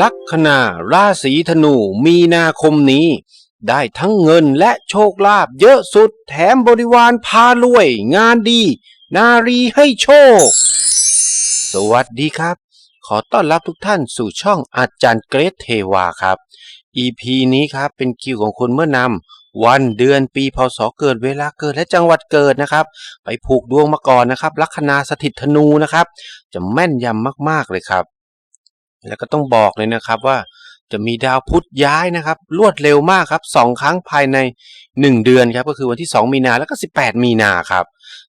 ลัคนาราศีธนูมีนาคมนี้ ได้ทั้งเงินและโชคลาภเยอะสุดแถมบริวารพารวย งานดี นารีให้โชค สวัสดีครับ ขอต้อนรับทุกท่านสู่ช่องอาจารย์เกรทเทวาครับ EP นี้ครับเป็นคิวของคุณเมื่อนำวันเดือนปีพศเกิดเวลาเกิดและจังหวัดเกิดนะครับ ไปผูกดวงมาก่อนนะครับ ลัคนาสถิตธนูนะครับ จะแม่นยำมากๆเลยครับ แล้วก็ต้องบอกเลยนะครับว่าจะมีดาวพุธย้ายนะครับ รวดเร็วมากครับสองครั้งภายใน 1 เดือนครับก็คือวันที่ 2 มีนาแล้วก็ 18 มีนาครับ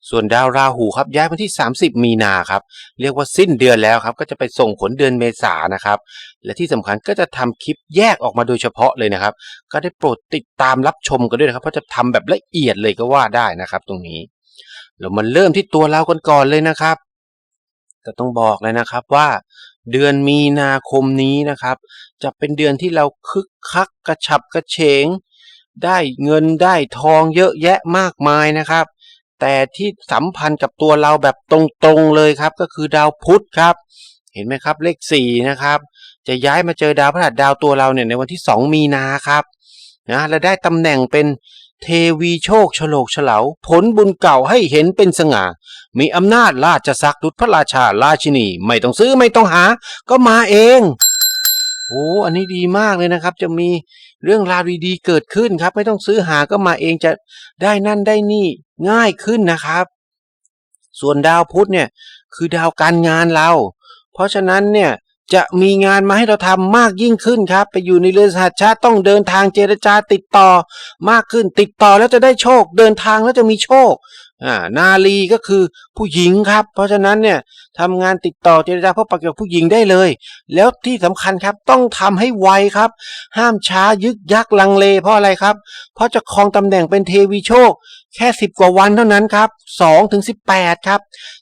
ส่วนดาวราหูครับย้ายวันที่ 30 มีนาครับเรียกว่าสิ้นเดือนแล้วครับ ก็จะไปส่งผลเดือนเมษานะครับ และที่สำคัญก็จะทำคลิปแยกออกมาโดยเฉพาะเลยนะครับ ก็ได้โปรดติดตามรับชมกันด้วยนะครับเพราะจะทำแบบละเอียดเลยก็ว่าได้นะครับ ตรงนี้เรามาเริ่มที่ตัวเรากันก่อนเลยนะครับก็ต้องบอกเลยนะครับว่า เดือนมีนาคมนี้นะครับ จะเป็นเดือนที่เราคึกคักกระฉับกระเฉง ได้เงินได้ทองเยอะแยะมากมายนะครับ แต่ที่สัมพันธ์กับตัวเราแบบตรงๆเลยครับ ก็คือดาวพุธครับ เห็นไหมครับเลขสี่นะครับ จะย้ายมาเจอดาวพฤหัสดาวตัวเราเนี่ยในวันที่ 2 มีนาครับนะและได้ตำแหน่งเป็น เทวีโชคโฉลกเฉลาผลบุญเก่าให้เห็นเป็นสง่า มีอำนาจราชสักดิ์ดุจพระราชาราชินี ไม่ต้องซื้อไม่ต้องหา ก็มาเอง โอ้อันนี้ดีมากเลยนะครับ จะมีเรื่องราวดีๆเกิดขึ้นครับ ไม่ต้องซื้อหาก็มาเองจะได้นั่นได้นี่ง่ายขึ้นนะครับ ส่วนดาวพุธเนี่ยคือดาวการงานเรา เพราะฉะนั้นเนี่ย จะมีงานมาให้เราทำมากยิ่งขึ้นครับ ไปอยู่ในเรือนสหชาติต้องเดินทางเจรจาติดต่อมากขึ้น ติดต่อแล้วจะได้โชค เดินทางแล้วจะมีโชคอ่านาลีก็คือผู้หญิงครับ เพราะฉะนั้นเนี่ยทำงานติดต่อเจรจาพบปะกับผู้หญิงได้เลย แล้วที่สำคัญครับต้องทำให้ไวครับ ห้ามช้ายึกยักลังเลเพราะอะไรครับ เพราะจะครองตำแหน่งเป็นเทวีโชค แค่สิบกว่าวันเท่านั้นครับสองถึงสิบแปดครับ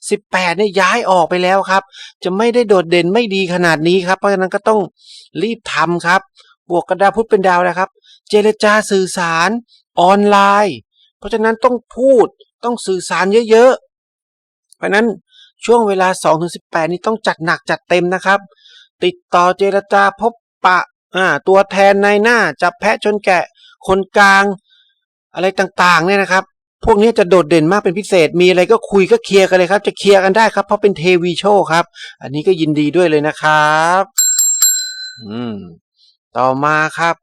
สิบแปดเนี่ยย้ายออกไปแล้วครับ จะไม่ได้โดดเด่นไม่ดีขนาดนี้ครับ เพราะฉะนั้นก็ต้องรีบทำครับ บวกกระดาพุธเป็นดาวนะครับ เจรจาสื่อสารออนไลน์ เพราะฉะนั้นต้องพูดต้องสื่อสารเยอะๆ เพราะฉะนั้นช่วงเวลา2ถึง18 นี้ต้องจัดหนักจัดเต็มนะครับ ติดต่อเจรจาพบปะอ่าตัวแทนในหน้าจับแพะชนแกะคนกลาง อะไรต่างๆเนี่ยนะครับ พวกนี้จะโดดเด่นมากเป็นพิเศษ มีอะไรก็คุยก็เคลียร์กันเลยครับ จะเคลียร์กันได้ครับ เพราะเป็นเทวีโชคครับ อันนี้ก็ยินดีด้วยเลยนะครับ อืม ต่อมาครับ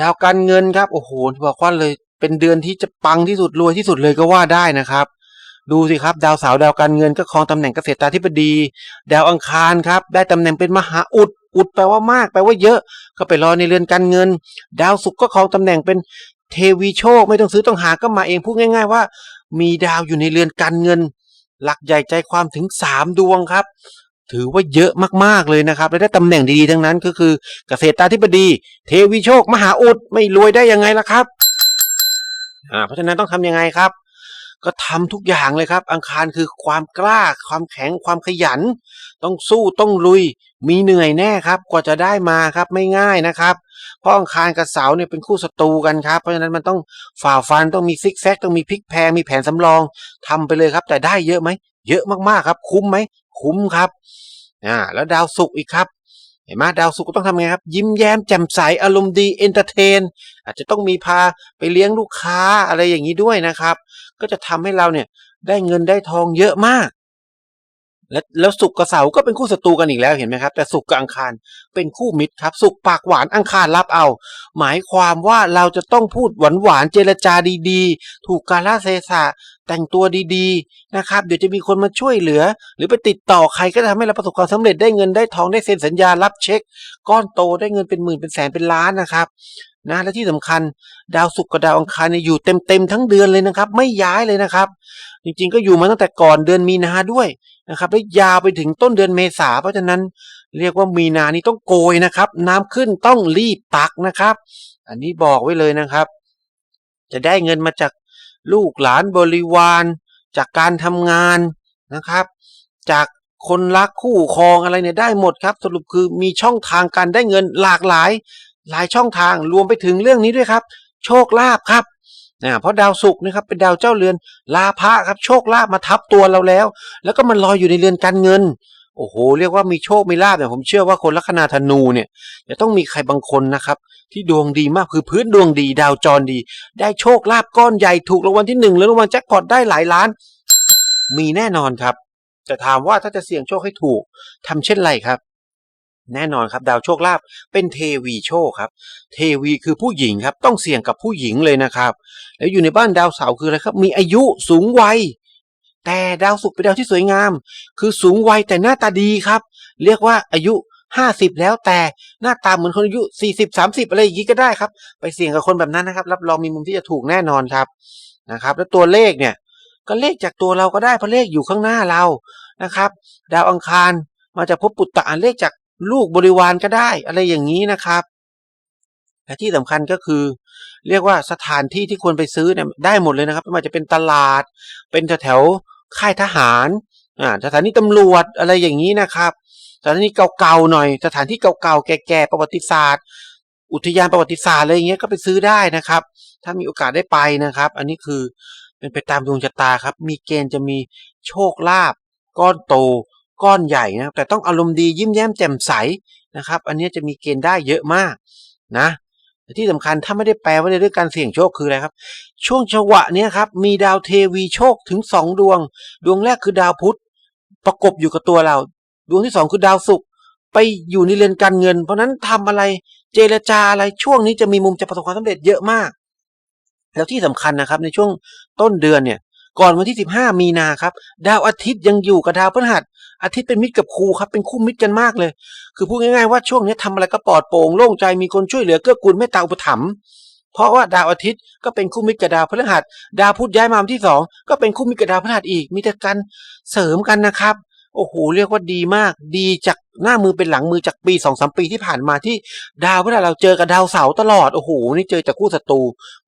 ดาวการเงินครับ โอ้โหบอกว่าเลย เป็นเดือนที่จะปังที่สุดรวยที่สุดเลยก็ว่าได้นะครับ ดูสิครับ ดาวเสาร์ดาวการเงินก็ครองตำแหน่งเกษตราธิบดี ดาวอังคารครับ ได้ตำแหน่งเป็นมหาอุดอุดแปลว่ามากแปลว่าเยอะ ก็ไปรอในเรือนการเงิน ดาวศุกร์ก็ครองตำแหน่งเป็น เทวีโชคไม่ต้องซื้อต้องหาก็มาเองพูดง่าย ๆ ว่า มีดาวอยู่ในเรือนการเงิน หลักใหญ่ใจความถึงสามดวงครับ ถือว่าเยอะมากๆเลยนะครับและได้ตำแหน่งดีๆทั้งนั้นก็คือเกษตราธิบดี เทวีโชค มหาอุดไม่รวยได้ยังไงล่ะครับอ่าเพราะฉะนั้นต้องทำยังไงครับ ก็ทำทุกอย่างเลยครับ อังคารคือความกล้า ความแข็งความขยัน ต้องสู้ต้องลุย มีเหนื่อยแน่ครับกว่าจะได้มาครับไม่ง่ายนะครับ เพราะอังคารกับเสาร์เนี่ยเป็นคู่ศัตรูกันครับเพราะฉะนั้นมันต้องฝ่าฟันต้องมีซิกแซกต้องมีพลิกแพงมีแผนสำรองทำไปเลยครับ แต่ได้เยอะไหมเยอะมากๆครับ คุ้มไหมคุ้มครับอ่าแล้วดาวศุกร์อีกครับเห็นไหมดาวศุกก็ต้องทำไงครับ ยิ้มแย้มแจ่มใสอารมณ์ดีเอนเตอร์เทน อาจจะต้องมีพาไปเลี้ยงลูกค้าอะไรอย่างนี้ด้วยนะครับ ก็จะทำให้เราเนี่ยได้เงินได้ทองเยอะมาก และแล้วสุกกับเสาก็เป็นคู่ศัตรูกันอีกแล้วเห็นไหมครับ แต่สุกกับอังคารเป็นคู่มิตรครับ สุกปากหวานอังคารรับเอา หมายความว่าเราจะต้องพูดหวานหวานเจรจาดีๆ ถูกกาลเทศะแต่งตัวดีๆนะครับ เดี๋ยวจะมีคนมาช่วยเหลือ หรือไปติดต่อใครก็ทำให้เราประสบความสำเร็จได้เงินได้ทองได้เซ็นสัญญารับเช็ค ก้อนโตได้เงินเป็นหมื่นเป็นแสนเป็นล้านนะครับ นะและที่สำคัญ ดาวศุกร์กับดาวอังคารเนี่ยอยู่เต็มๆทั้งเดือนเลยนะครับ ไม่ย้ายเลยนะครับ จริงๆก็อยู่มาตั้งแต่ก่อนเดือนมีนาด้วยนะครับและยาวไปถึงต้นเดือนเมษาเพราะฉะนั้นเรียกว่ามีนานี้ต้องโกยนะครับ น้ำขึ้นต้องรีบตักนะครับ อันนี้บอกไว้เลยนะครับ จะได้เงินมาจากลูกหลานบริวาร จากการทำงานนะครับ จากคนรักคู่ครองอะไรเนี่ยได้หมดครับ สรุปคือมีช่องทางการได้เงินหลากหลาย หลายช่องทางรวมไปถึงเรื่องนี้ด้วยครับ โชคลาภครับนะเพราะดาวศุกร์นะครับเป็นดาวเจ้าเรือนลาภะครับโชคลาภมาทับตัวเราแล้ว แล้วก็มันลอยอยู่ในเรือนการเงินโอ้โหเรียกว่ามีโชคมีลาภเนี่ยผมเชื่อว่าคนลัคนาธนูเนี่ยจะต้องมีใครบางคนนะครับ ที่ดวงดีมากคือพื้นดวงดี ดาวจรดี ได้โชคลาภก้อนใหญ่ถูกรางวัลที่หนึ่งหรือรางวัลแจ็คพอตได้หลายล้าน มีแน่นอนครับ แต่ถามว่าถ้าจะเสี่ยงโชคให้ถูกทำเช่นไรครับ แน่นอนครับดาวโชคลาภเป็นเทวีโชคครับ เทวีคือผู้หญิงครับ ต้องเสี่ยงกับผู้หญิงเลยนะครับ แล้วอยู่ในบ้านดาวเสาร์คืออะไรครับ มีอายุสูงวัย แต่ดาวศุกร์เป็นดาวที่สวยงาม คือสูงวัยแต่หน้าตาดีครับ เรียกว่าอายุห้าสิบแล้วแต่หน้าตาเหมือนคนอายุสี่สิบสามสิบอะไรอย่างนี้ก็ได้ครับ ไปเสี่ยงกับคนแบบนั้นนะครับ รับรองมีมุมที่จะถูกแน่นอนครับนะครับ แล้วตัวเลขเนี่ยก็เลขจากตัวเราก็ได้เพราะเลขอยู่ข้างหน้าเรานะครับ ดาวอังคารมาจากภพปุตตะเลขจาก ลูกบริวารก็ได้อะไรอย่างนี้นะครับและที่สำคัญก็คือ เรียกว่าสถานที่ที่ควรไปซื้อเนี่ยได้หมดเลยนะครับไม่ว่าจะเป็นตลาด เป็นแถวๆค่ายทหารอ่าสถานีตำรวจอะไรอย่างนี้นะครับสถานีเก่าๆหน่อย สถานที่เก่าๆแก่ๆประวัติศาสตร์ อุทยานประวัติศาสตร์อะไรอย่างเงี้ยก็ไปซื้อได้นะครับ ถ้ามีโอกาสได้ไปนะครับ อันนี้คือเป็นไปตามดวงชะตาครับ มีเกณฑ์จะมีโชคลาภก้อนโต ก้อนใหญ่นะครับแต่ต้องอารมณ์ดียิ้มแย้มแจ่มใสนะครับ อันนี้จะมีเกณฑ์ได้เยอะมากนะที่สำคัญถ้าไม่ได้แปลว่าในเรื่องการเสี่ยงโชคคืออะไรครับ ช่วงจังหวะเนี้ยครับมีดาวเทวีโชคถึงสองดวง ดวงแรกคือดาวพุธประกบอยู่กับตัวเรา ดวงที่สองคือดาวศุกร์ไปอยู่ในเรือนการเงิน เพราะนั้นทำอะไรเจรจาอะไรช่วงนี้จะมีมุมจะประสบความสำเร็จเยอะมาก แล้วที่สำคัญนะครับในช่วงต้นเดือนเนี่ยก่อนวันที่ 15 มีนาครับ ดาวอาทิตย์ยังอยู่กับดาวพฤหัส อาทิตย์เป็นมิตรกับครูครับ เป็นคู่มิตรกันมากเลย คือพูดง่ายๆว่าช่วงนี้ทำอะไรก็ปลอดโปร่งโล่งใจมีคนช่วยเหลือเกื้อกูลเมตตาอุปถัมภ์เพราะว่าดาวอาทิตย์ก็เป็นคู่มิตรกับดาวพฤหัส ดาวพุธย้ายมาวันที่สองก็เป็นคู่มิตรกับดาวพฤหัสอีก มีแต่กันเสริมกันนะครับ โอ้โหเรียกว่าดีมาก ดีจากหน้ามือเป็นหลังมือจากปีสองสามปีที่ผ่านมาที่ดาวพฤหัสเราเจอกับดาวเสาตลอดโอ้โหนี่เจอจากคู่ศัตรู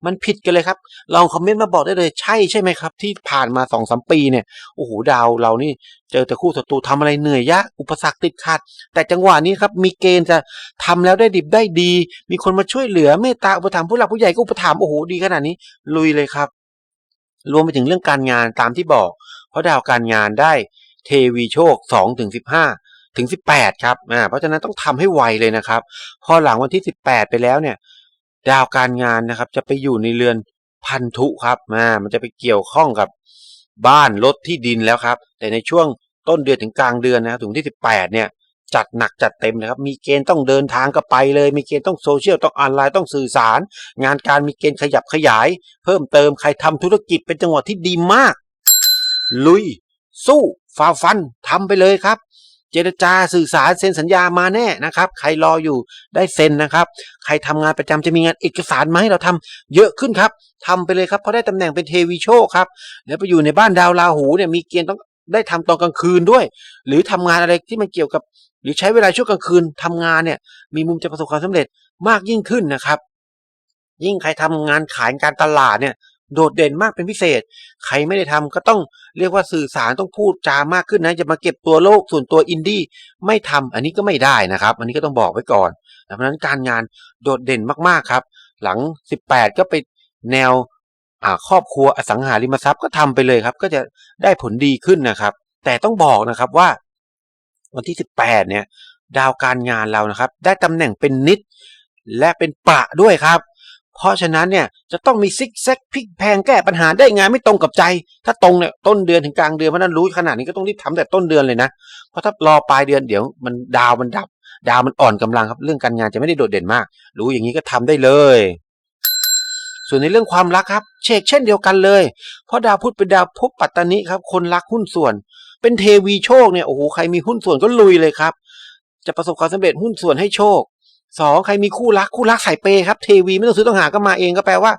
มันผิดกันเลยครับ ลองคอมเมนต์มาบอกได้เลยใช่ใช่ไหมครับ ที่ผ่านมาสองสามปีเนี่ยโอ้โหดาวเรานี่เจอแต่คู่ศัตรูทำอะไรเหนื่อยยากอุปสรรคติดขัด แต่จังหวะนี้ครับมีเกณฑ์จะทำแล้วได้ดิบได้ดี มีคนมาช่วยเหลือเมตตาอุปถัมภ์ผู้หลักผู้ใหญ่ก็อุปถัมภ์โอ้โหดีขนาดนี้ ลุยเลยครับ รวมไปถึงเรื่องการงานตามที่บอก เพราะดาวการงานได้ เทวีโชค2ถึง15 ถึง 18 ครับอ่าเพราะฉะนั้นต้องทำให้ไวเลยนะครับ พอหลังวันที่ 18 ไปแล้วเนี่ย ดาวการงานนะครับ จะไปอยู่ในเรือนพันธุครับอ่ามันจะไปเกี่ยวข้องกับบ้านรถที่ดินแล้วครับ แต่ในช่วงต้นเดือนถึงกลางเดือนนะครับถึงที่ 18 เนี่ยจัดหนักจัดเต็มนะครับ มีเกณฑ์ต้องเดินทางก็ไปเลย มีเกณฑ์ต้องโซเชียล ต้องออนไลน์ต้องสื่อสาร งานการมีเกณฑ์ขยับขยาย เพิ่มเติมใครทำธุรกิจเป็นจังหวะที่ดีมาก ลุย สู้ ฝ่าฟันทำไปเลยครับ เจรจาสื่อสารเซ็นสัญญามาแน่นะครับ ใครรออยู่ได้เซ็นนะครับ ใครทำงานประจำจะมีงานเอกสารมาให้เราทำเยอะขึ้นครับทำไปเลยครับเพราะได้ตำแหน่งเป็นเทวีโชคครับแล้วไปอยู่ในบ้านดาวราหูเนี่ยมีเกณฑ์ต้องได้ทำตอนกลางคืนด้วย หรือทำงานอะไรที่มันเกี่ยวกับ หรือใช้เวลาช่วงกลางคืนทำงานเนี่ย มีมุมจะประสบความสำเร็จมากยิ่งขึ้นนะครับ ยิ่งใครทำงานขายการตลาดเนี่ย โดดเด่นมากเป็นพิเศษ ใครไม่ได้ทำก็ต้องเรียกว่าสื่อสารต้องพูดจามากขึ้นนะจะมาเก็บตัวโลกส่วนตัวอินดี้ไม่ทำอันนี้ก็ไม่ได้นะครับ อันนี้ก็ต้องบอกไว้ก่อนเพราะนั้นการงานโดดเด่นมากๆครับ หลัง 18 ก็ไปแนวครอบครัวอสังหาริมทรัพย์ก็ทำไปเลยครับ ก็จะได้ผลดีขึ้นนะครับ แต่ต้องบอกนะครับว่า วันที่ 18 เนี่ย ดาวการงานเรานะครับ ได้ตำแหน่งเป็นนิด และเป็นประด้วยครับ เพราะฉะนั้นเนี่ยจะต้องมีซิกแซกพลิกแพงแก้ปัญหาได้งานไม่ตรงกับใจ ถ้าตรงเนี่ยต้นเดือนถึงกลางเดือนเพราะนั้นรู้ขนาดนี้ก็ต้องรีบทำแต่ต้นเดือนเลยนะเพราะถ้ารอปลายเดือนเดี๋ยวมันดาวมันดับ ดาวมันอ่อนกำลังครับเรื่องการงานจะไม่ได้โดดเด่นมาก รู้อย่างนี้ก็ทำได้เลย ส่วนในเรื่องความรักครับ เชกเช่นเดียวกันเลย เพราะดาวพุธเป็นดาวภพปัตตานิครับ คนรักหุ้นส่วน เป็นเทวีโชคเนี่ยโอ้โหใครมีหุ้นส่วนก็ลุยเลยครับ จะประสบความสำเร็จหุ้นส่วนให้โชค สองใครมีคู่รักคู่รักสายเปย์ครับเทวีไม่ต้องซื้อต้องหาก็มาเองก็แปลว่า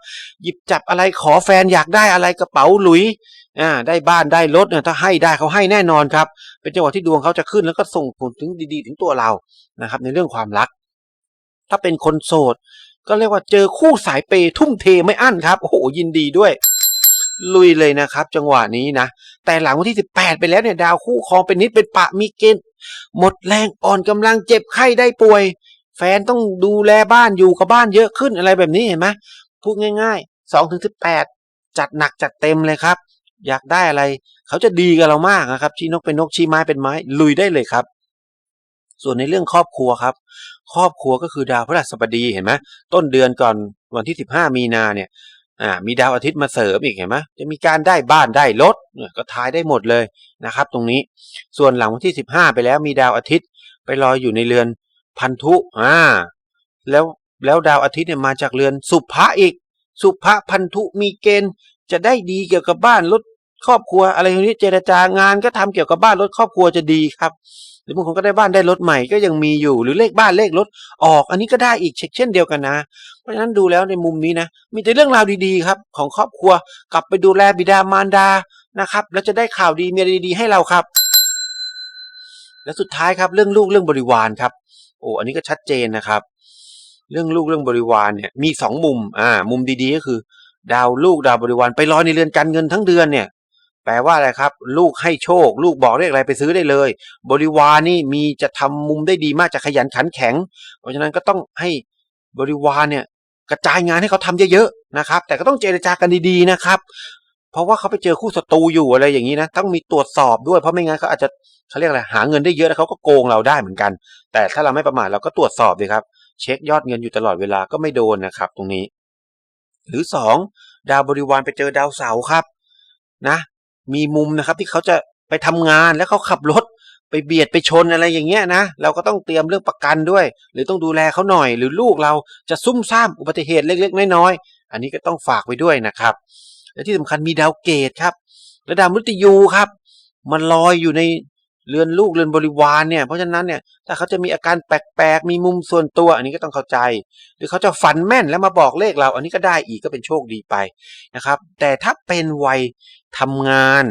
หยิบจับอะไรขอแฟนอยากได้อะไรกระเป๋าหลุยอ่าได้บ้านได้รถเนี่ยถ้าให้ได้เขาให้แน่นอนครับ เป็นจังหวะที่ดวงเขาจะขึ้นแล้วก็ส่งผลถึงดีๆ ถึงตัวเรานะครับ ในเรื่องความรัก ถ้าเป็นคนโสด ก็เรียกว่าเจอคู่สายเปย์ทุ่มเทไม่อั้นครับโอ้โหยินดีด้วยลุยเลยนะครับ จังหวะนี้นะ แต่หลังวันที่ 18 ไปแล้วเนี่ยดาวคู่ครองเป็นนิดเป็นปะมีเกณฑ์หมดแรงอ่อนกำลังเจ็บไข้ได้ป่วย แฟนต้องดูแลบ้านอยู่กับบ้านเยอะขึ้นอะไรแบบนี้เห็นไหมพูดง่ายๆ2ถึง18จัดหนักจัดเต็มเลยครับ อยากได้อะไรเขาจะดีกับเรามากนะครับ ชี้นกเป็นนกชี้ไม้เป็นไม้ ลุยได้เลยครับ ส่วนในเรื่องครอบครัวครับ ครอบครัวก็คือดาวพฤหัสบดีเห็นไหมต้นเดือนก่อนวันที่สิบห้ามีนาเนี่ยอ่ามีดาวอาทิตย์มาเสริมอีกเห็นไหมจะมีการได้บ้านได้รถก็ทายได้หมดเลยนะครับ ตรงนี้ส่วนหลังวันที่สิบห้าไปแล้วมีดาวอาทิตย์ไปลอยอยู่ในเรือน พันธุอ่าแล้วแล้วดาวอาทิตย์เนี่ยมาจากเรือนสุภะอีก สุภะพันธุมีเกณฑ์จะได้ดีเกี่ยวกับบ้านรถครอบครัวอะไรอย่างนี้เจรจางานก็ทำเกี่ยวกับบ้านรถครอบครัวจะดีครับหรือบางคนก็ได้บ้านได้รถใหม่ก็ยังมีอยู่หรือเลขบ้านเลขรถออก อันนี้ก็ได้อีกเช่นเดียวกันนะ เพราะฉะนั้นดูแล้วในมุมนี้นะ มีแต่เรื่องราวดีๆครับ ของครอบครัวกลับไปดูแลบิดามารดานะครับ แล้วจะได้ข่าวดีมีอะไรดีๆให้เราครับ และสุดท้ายครับเรื่องลูกเรื่องบริวารครับ โอ้อันนี้ก็ชัดเจนนะครับ เรื่องลูกเรื่องบริวารเนี่ยมีสองมุมอ่ามุมดีๆก็คือ ดาวลูกดาวบริวารไปลอยในเรือนการเงินทั้งเดือนเนี่ยแปลว่าอะไรครับ ลูกให้โชค ลูกบอกเลขอะไรไปซื้อได้เลย บริวารนี่มีจะทำมุมได้ดีมากจะขยันขันแข็ง เพราะฉะนั้นก็ต้องให้บริวารเนี่ยกระจายงานให้เขาทำเยอะๆนะครับ แต่ก็ต้องเจรจากันดีๆนะครับ เพราะว่าเขาไปเจอคู่ศัตรูอยู่อะไรอย่างนี้นะต้องมีตรวจสอบด้วยเพราะไม่งั้นเขาอาจจะเขาเรียกอะไรหาเงินได้เยอะแล้วเขาก็โกงเราได้เหมือนกัน แต่ถ้าเราไม่ประมาทเราก็ตรวจสอบดีครับ เช็คยอดเงินอยู่ตลอดเวลาก็ไม่โดนนะครับ ตรงนี้ หรือสองดาวบริวารไปเจอดาวเสาร์ครับนะ มีมุมนะครับที่เขาจะไปทำงานแล้วเขาขับรถไปเบียดไปชนอะไรอย่างเงี้ยนะเราก็ต้องเตรียมเรื่องประกันด้วย หรือต้องดูแลเขาหน่อย หรือลูกเราจะซุ่มซ่ามอุบัติเหตุเล็กๆน้อยๆอันนี้ก็ต้องฝากไว้ด้วยนะครับ และที่สำคัญมีดาวเกตครับและดาวมฤตยูครับ มันลอยอยู่ในเรือนลูกเรือนบริวารเนี่ยเพราะฉะนั้นเนี่ยถ้าเขาจะมีอาการแปลกๆมีมุมส่วนตัว อันนี้ก็ต้องเข้าใจ หรือเขาจะฝันแม่นแล้วมาบอกเลขเรา อันนี้ก็ได้อีกก็เป็นโชคดีไปนะครับ แต่ถ้าเป็นวัยทำงาน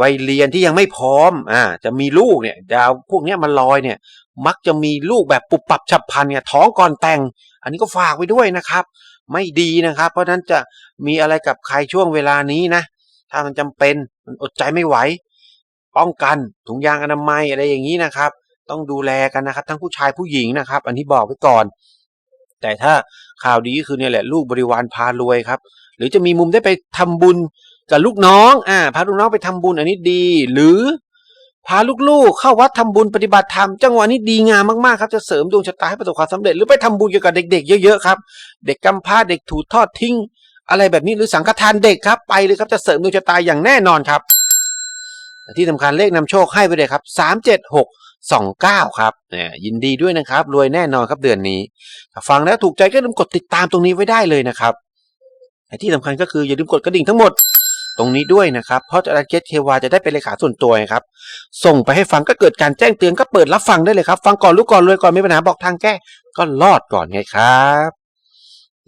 วัยเรียนที่ยังไม่พร้อมอ่าจะมีลูกเนี่ยดาวพวกนี้มันลอยเนี่ย มักจะมีลูกแบบปุบปับฉับพลันเนี่ยท้องก่อนแต่ง อันนี้ก็ฝากไว้ด้วยนะครับ ไม่ดีนะครับ เพราะฉะนั้นจะ มีอะไรกับใครช่วงเวลานี้นะ ถ้ามันจำเป็นมันอดใจไม่ไหว ป้องกันถุงยางอนามัยอะไรอย่างนี้นะครับ ต้องดูแลกันนะครับ ทั้งผู้ชายผู้หญิงนะครับ อันนี้บอกไว้ก่อน แต่ถ้าข่าวดีก็คือเนี่ยแหละลูกบริวารพารวยครับ หรือจะมีมุมได้ไปทำบุญกับลูกน้องอ่าพาลูกน้องไปทำบุญอันนี้ดี หรือพาลูกๆ เข้าวัดทำบุญปฏิบัติธรรมจังหวะนี้ดีงามมากๆครับจะเสริมดวงชะตาให้ประสบความสำเร็จหรือไปทำบุญเกี่ยวกับเด็ก ๆ เยอะๆครับ เด็กกำพร้าเด็กถูกทอดทิ้ง อะไรแบบนี้หรือสังฆทานเด็กครับไปเลยครับจะเสริมดวงชะตาอย่างแน่นอนครับ ที่สำคัญเลขนำโชคให้ไปเลยครับสามเจ็ดหกสองเก้าครับเนี่ยยินดีด้วยนะครับ รวยแน่นอนครับเดือนนี้ถ้าฟังแล้วถูกใจก็อย่าลืมกดติดตามตรงนี้ไว้ได้เลยนะครับและที่สำคัญก็คืออย่าลืมกดกระดิ่งทั้งหมดตรงนี้ด้วยนะครับ เพราะอาจารย์เกตเทวาจะได้เป็นเลขาส่วนตัวครับ ส่งไปให้ฟังก็เกิดการแจ้งเตือนก็เปิดรับฟังได้เลยครับ ฟังก่อนรู้ก่อนรวยก่อนมีปัญหาบอกทางแก้ก็รอดก่อนไงครับ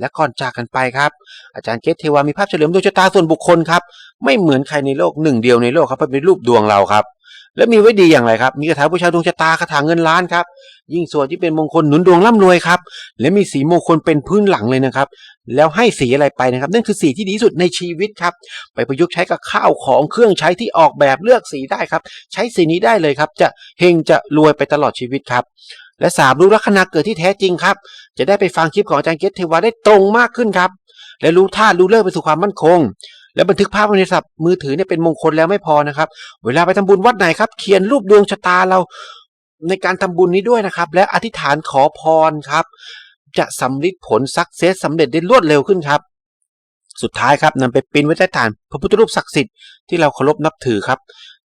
และก่อนจากกันไปครับ อาจารย์เกตเทวามีภาพเฉลิมดวงชะตาส่วนบุคคลครับ ไม่เหมือนใครในโลกหนึ่งเดียวในโลกครับเป็นรูปดวงเราครับ และมีไว้ดีอย่างไรครับ มีคาถาบูชาดวงชะตาคาถาเงินล้านครับ ยิ่งส่วนที่เป็นมงคลหนุนดวงร่ำรวยครับ และมีสีมงคลเป็นพื้นหลังเลยนะครับ แล้วให้สีอะไรไปนะครับ นั่นคือสีที่ดีสุดในชีวิตครับ ไปประยุกต์ใช้กับข้าวของเครื่องใช้ที่ออกแบบเลือกสีได้ครับ ใช้สีนี้ได้เลยครับ จะเฮงจะรวยไปตลอดชีวิตครับ และสามรู้ลัคนาเกิดที่แท้จริงครับ จะได้ไปฟังคลิปของอาจารย์เกตเทวาได้ตรงมากขึ้นครับ และรู้ท่ารู้เลิกไปสู่ความมั่นคง และบันทึกภาพไว้ในโทรศัพท์มือถือเนี่ยเป็นมงคลแล้วไม่พอนะครับ เวลาไปทำบุญวัดไหนครับ เขียนรูปดวงชะตาเราในการทำบุญนี้ด้วยนะครับ และอธิษฐานขอพรครับ จะสำลิดผลสักเซสสำเร็จได้รวดเร็วขึ้นครับ สุดท้ายครับนำไปปิ้นไว้ใต้ฐาน พระพุทธรูปศักดิ์สิทธิ์ที่เราเคารพนับถือครับ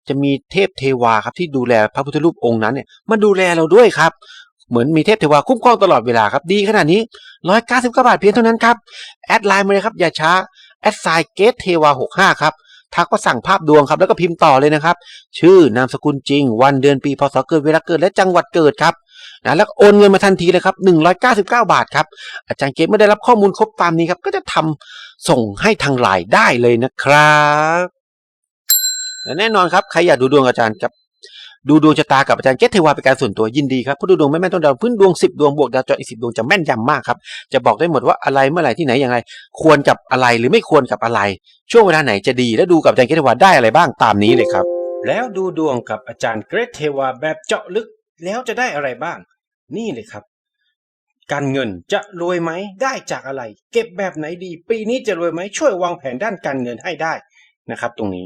จะมีเทพเทวาครับที่ดูแลพระพุทธรูปองค์นั้นเนี่ยมาดูแลเราด้วยครับ เหมือนมีเทพเทวาคุ้มครองตลอดเวลาครับดีขนาดนี้ร้อยเก้าสิบาบาทเพียงเท่านั้นครับ แอดไลน์มาเลยครับอย่าช้า แอดไซเกตเทวาหกห้าครับทักว่าสั่งภาพดวงครับ แล้วก็พิมพ์ต่อเลยนะครับ ชื่อนามสกุลจริง วันเดือนปีพศเกิดเวลาเกิดและจังหวัดเกิดครับนะแล้วโอนเงินมาทันทีเลยครับ 199 บาทครับ อาจารย์เกตเมื่อได้รับข้อมูลครบตามนี้ครับ ก็จะทำส่งให้ทางไลน์ได้เลยนะครับและแน่นอนครับ ใครอยากดูดวงอาจารย์กับ ดูดวงชะตากับอาจารย์เกตเทวาเป็นการส่วนตัวยินดีครับผู้ดูดวงไม่แม่นต้องดาวพื้นดวง 10 ดวงบวกดาวจรอีก10ดวงจะแม่นยำมากครับจะบอกได้หมดว่าอะไรเมื่อไหร่ที่ไหนอย่างไร ควรกับอะไรหรือไม่ควรกับอะไร ช่วงเวลาไหนจะดีและดูกับอาจารย์เกตเทวาได้อะไรบ้างตามนี้เลยครับ แล้วดูดวงกับอาจารย์เกรทเทวาแบบเจาะลึกแล้วจะได้อะไรบ้าง นี่เลยครับ การเงินจะรวยไหมได้จากอะไร เก็บแบบไหนดี ปีนี้จะรวยไหมช่วยวางแผนด้านการเงินให้ได้นะครับ ตรงนี้